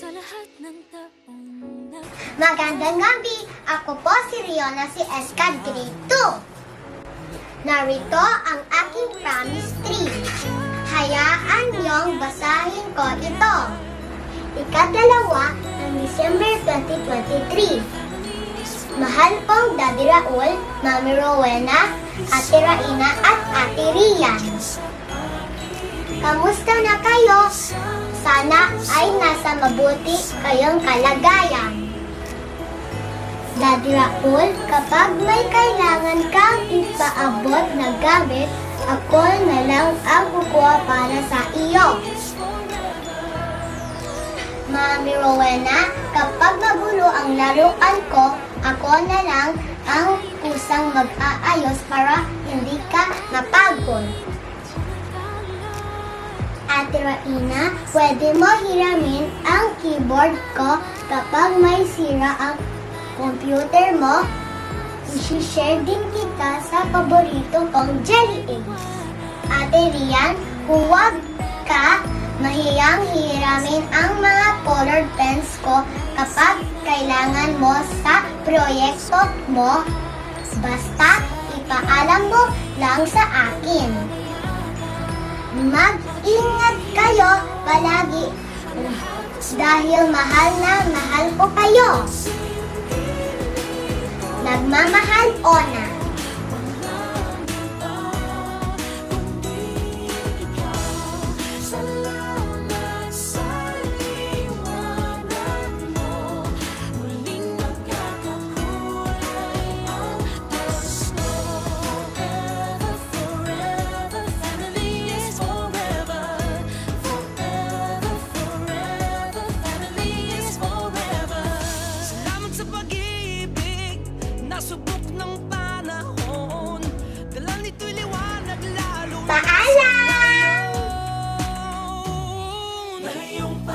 Sa lahat ng taong nag Magandang gabi! Ako po si Riona, si Escad Grade 2. Narito ang aking promise tree. Hayaan niyong basahin ko ito. Ikadalawa ng December 2023. Mahal pong Daddy Raul, Mami Rowena, Ate Raina at Ate Rian. Kamusta na kayo? Sana ay nasa mabuti kayong kalagayan. Daddy Raul, kapag may kailangan kang ipaabot na gamit, ako na lang ang kukuha para sa iyo. Mami Rowena, kapag magulo ang laruan ko, ako na lang ang kusang mag-aayos para hindi ka mapagod. Ate Raina, pwede mo hiramin ang keyboard ko kapag may sira ang computer mo. Isishare din kita sa paborito kong jelly eggs. Ate Rian, huwag ka mahiyang hiramin ang mga colored pens ko kapag kailangan mo sa proyekto mo. Basta ipaalam mo lang sa akin. Mag-ingat kayo palagi dahil mahal na mahal ko kayo. Nagmamahal Ona.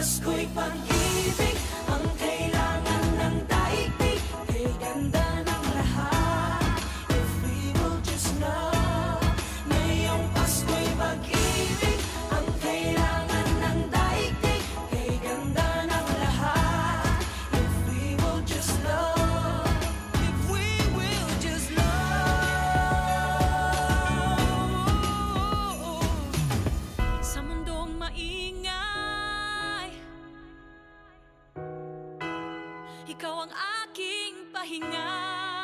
Pasko'y pag-ibig Ikaw ang aking pahinga